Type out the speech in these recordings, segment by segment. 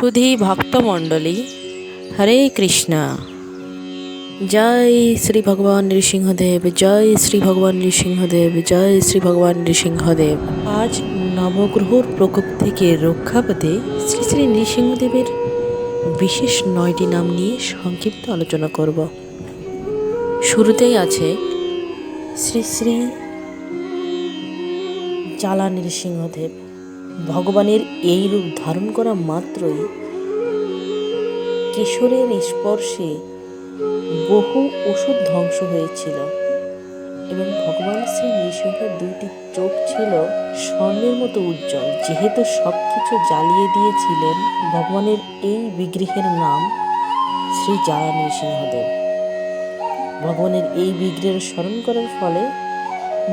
সুধী ভক্তমণ্ডলী। হরে কৃষ্ণ। জয় শ্রী ভগবান নৃসিংহদেব, জয় শ্রী ভগবান নৃসিংহদেব, জয় শ্রী ভগবান নৃসিংহদেব। আজ নবগ্রহর প্রকোপ থেকে রক্ষা পেতে শ্রী শ্রী নৃসিংহদেবের বিশেষ নয়টি নাম নিয়ে সংক্ষিপ্ত আলোচনা করব। শুরুতেই আছে শ্রী শ্রী জ্বালা নৃসিংহদেব। ভগবানের এই রূপ ধারণ করা মাত্রই কিশোরের স্পর্শে বহু ওষুধ ধ্বংস হয়েছিল এবং ভগবান শ্রী নৃসিংহের দুইটি চোখ ছিল স্বর্ণের মতো উজ্জ্বল। যেহেতু সব কিছু জ্বালিয়ে দিয়েছিলেন ভগবানের এই বিগ্রহের নাম শ্রী জ্বালা নৃসিংহদেব। ভগবানের এই বিগ্রহের স্মরণ করার ফলে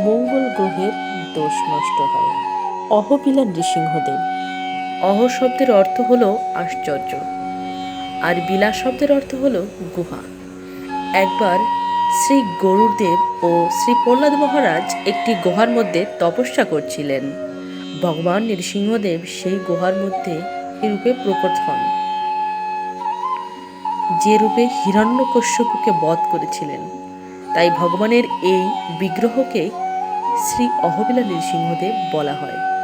মঙ্গল গ্রহের দোষ নষ্ট হয়। অহবিলা নৃসিংহদেব। অহ শব্দের অর্থ হল আশ্চর্য। আর বিলা শব্দের অর্থ হল গুহা। একবার শ্রী গরুরদেব ও শ্রী প্রহ্লাদ মহারাজ একটি গুহার মধ্যে তপস্যা করছিলেন। ভগবান নৃসিংহদেব সেই গুহার মধ্যে রূপে প্রকট হন। যে রূপে হিরণ্যকশ্যপুকে বধ করেছিলেন, তাই ভগবানের এই বিগ্রহকে শ্রী অহবিলা নৃসিংহদেব বলা হয়।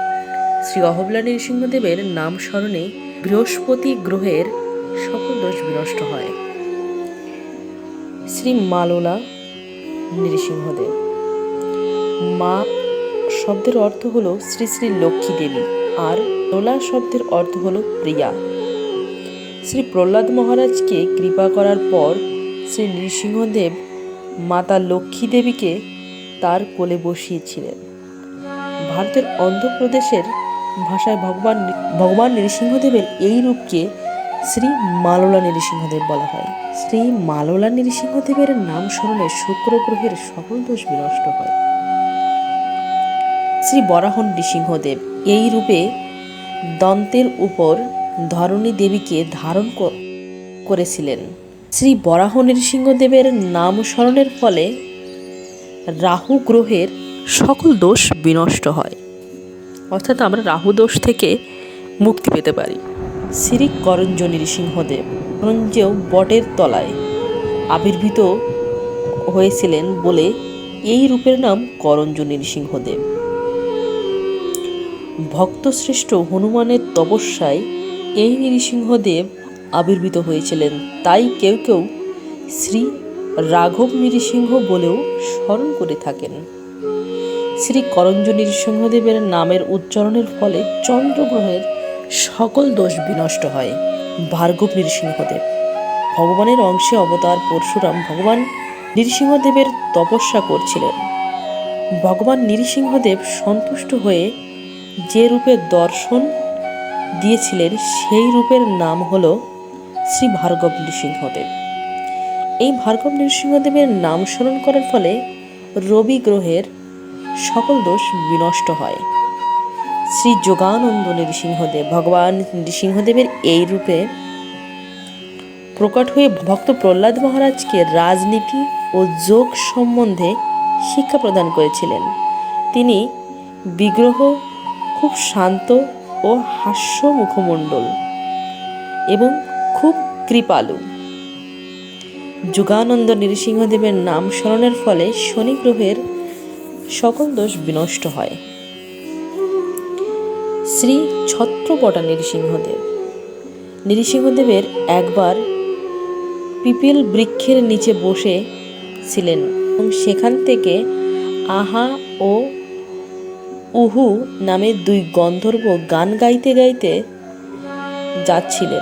শ্রী অহবিলা নৃসিংহদেবের নাম স্মরণে বৃহস্পতি গ্রহের সকল দোষ বিনষ্ট হয়। শ্রী মালোলা নৃসিংহদেব। মা শব্দের অর্থ হলো শ্রী শ্রী লক্ষ্মী দেবী আর লোলা শব্দের অর্থ হলো প্রিয়া। শ্রী প্রহ্লাদ মহারাজকে কৃপা করার পর শ্রী নৃসিংহদেব মাতা লক্ষ্মী দেবীকে তার কোলে বসিয়েছিলেন। ভারতের অন্ধ্রপ্রদেশের ভাষায় ভগবান ভগবান নৃসিংহদেবের এই রূপকে শ্রী মালোলা নৃসিংহদেব বলা হয়। শ্রী মালোলা নৃসিংহদেবের নাম স্মরণে শুক্র গ্রহের সকল দোষ বিনষ্ট হয়। শ্রী বরাহন নৃসিংহদেব এই রূপে দন্তের উপর ধরণী দেবীকে ধারণ করেছিলেন। শ্রী বরাহ নৃসিংহদেবের নাম স্মরণের ফলে রাহু গ্রহের সকল দোষ বিনষ্ট হয়। অর্থাৎ আমরা রাহু দোষ থেকে মুক্তি পেতে পারি। শ্রী করঞ্জ নৃসিংহদেব করঞ্জেও বটের তলায় আবির্ভূত হয়েছিলেন বলে এই রূপের নাম করঞ্জ নৃসিংহদেব ভক্তশ্রেষ্ঠ হনুমানের তপস্যায় এই নৃসিংহদেব আবির্ভূত হয়েছিলেন। তাই কেউ কেউ শ্রী রাঘব নৃসিংহ বলেও স্মরণ করে থাকেন। শ্রী করঞ্জ নৃসিংহদেবের নামের উচ্চারণের ফলে চন্দ্রগ্রহের সকল দোষ বিনষ্ট হয়, ভার্গব নৃসিংহদেব। ভগবানের অংশে অবতার পরশুরাম ভগবান নৃসিংহদেবের তপস্যা করছিলেন। ভগবান নৃসিংহদেব সন্তুষ্ট হয়ে যে রূপে দর্শন দিয়েছিলেন, সেই রূপের নাম হল শ্রী ভার্গব নৃসিংহদেব। এই ভার্গব নৃসিংহদেবের নাম স্মরণ করার ফলে রবি গ্রহের সকল দোষ বিনষ্ট হয়। শ্রী যোগানন্দ নৃসিংহদেব ভগবান নৃসিংহদেবের এই রূপে প্রকট হয়ে ভক্ত প্রহ্লাদ মহারাজকে রাজনীতি ও যোগ সম্বন্ধে শিক্ষা প্রদান করেছিলেন। তিনি বিগ্রহ, খুব শান্ত ও হাস্য মুখমণ্ডল এবং খুব কৃপালু। যুগানন্দ নৃসিংহদেবের নাম স্মরণের ফলে শনি গ্রহের সকল দোষ বিনষ্ট হয়। শ্রী ছত্রপটা নৃসিংহদেব। নৃসিংহদেবের একবার পিপিল বৃক্ষের নিচে বসে ছিলেন এবং সেখান থেকে আহা ও উহু নামে দুই গন্ধর্ব গান গাইতে গাইতে যাচ্ছিলেন।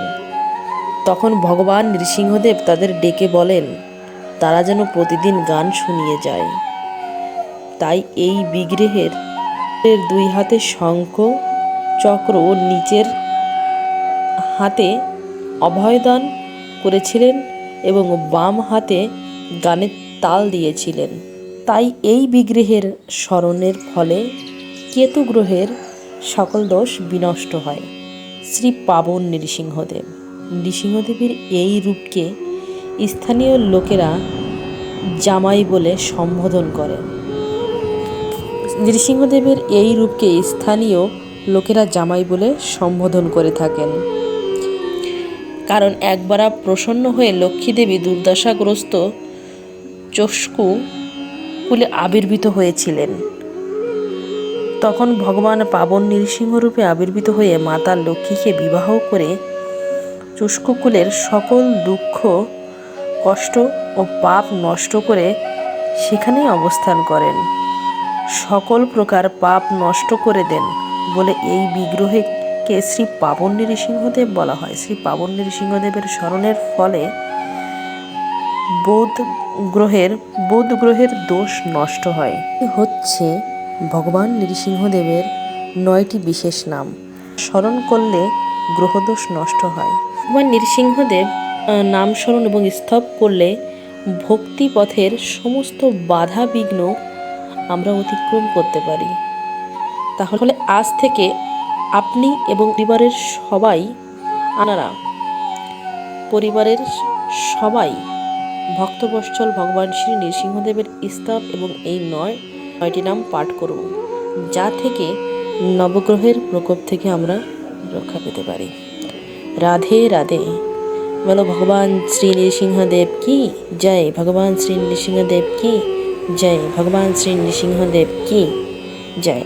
তখন ভগবান নৃসিংহদেব তাদের ডেকে বলেন, তারা যেন প্রতিদিন গান শুনিয়ে যায়। তাই এই বিগ্রহের এর দুই হাতে শঙ্খ, চক্র ও নিচের হাতে অভয়দান করেছিলেন এবং বাম হাতে গানের তাল দিয়েছিলেন। তাই এই বিগ্রহের স্মরণের ফলে কেতু গ্রহের সকল দোষ বিনষ্ট হয়। শ্রী পাবন নৃসিংহদেব। নৃসিংহদেবের এই রূপকে স্থানীয় লোকেরা জামাই বলে সম্বোধন করে নৃসিংহদেবের এই রূপকে স্থানীয় লোকেরা জামাই বলে সম্বোধন করে থাকেন। কারণ একবার প্রসন্ন হয়ে লক্ষ্মীদেবী দুর্দশাগ্রস্ত চস্কু কুলে আবির্ভূত হয়েছিলেন। তখন ভগবান পাবন নৃসিংহরূপে আবির্ভূত হয়ে মাতা লক্ষ্মীকে বিবাহ করে চুস্কুকুলের সকল দুঃখ, কষ্ট ও পাপ নষ্ট করে সেখানেই অবস্থান করেন। সকল প্রকার পাপ নষ্ট করে দেন বলে এই বিগ্রহকে শ্রী পাবন নৃসিংহদেব বলা হয়। শ্রী পাবন নৃসিংহদেবের স্মরণের ফলে বোধ গ্রহের বোধ গ্রহের দোষ নষ্ট হয়। হচ্ছে ভগবান নৃসিংহদেবের নয়টি বিশেষ নাম। স্মরণ করলে গ্রহদোষ নষ্ট হয়। ভগবান নৃসিংহদেব নাম স্মরণ এবং স্তব করলে ভক্তি পথের সমস্ত বাধা বিঘ্ন আমরা অতিক্রম করতে পারি। তাহলে আজ থেকে আপনি এবং পরিবারের সবাই আনারা। পরিবারের সবাই ভক্তবৎসল ভগবান শ্রী নৃসিংহদেবের স্তব এবং এই নয়, নয়টি নাম পাঠ করব যা থেকে নবগ্রহের প্রকোপ থেকে আমরা রক্ষা পেতে পারি। রাধে রাধে। বলো ভগবান শ্রী নৃসিংহদেব কি? জয় ভগবান শ্রী নৃসিংহদেব কি? জয় ভগবান শ্রী নৃসিংহদেব কি জয়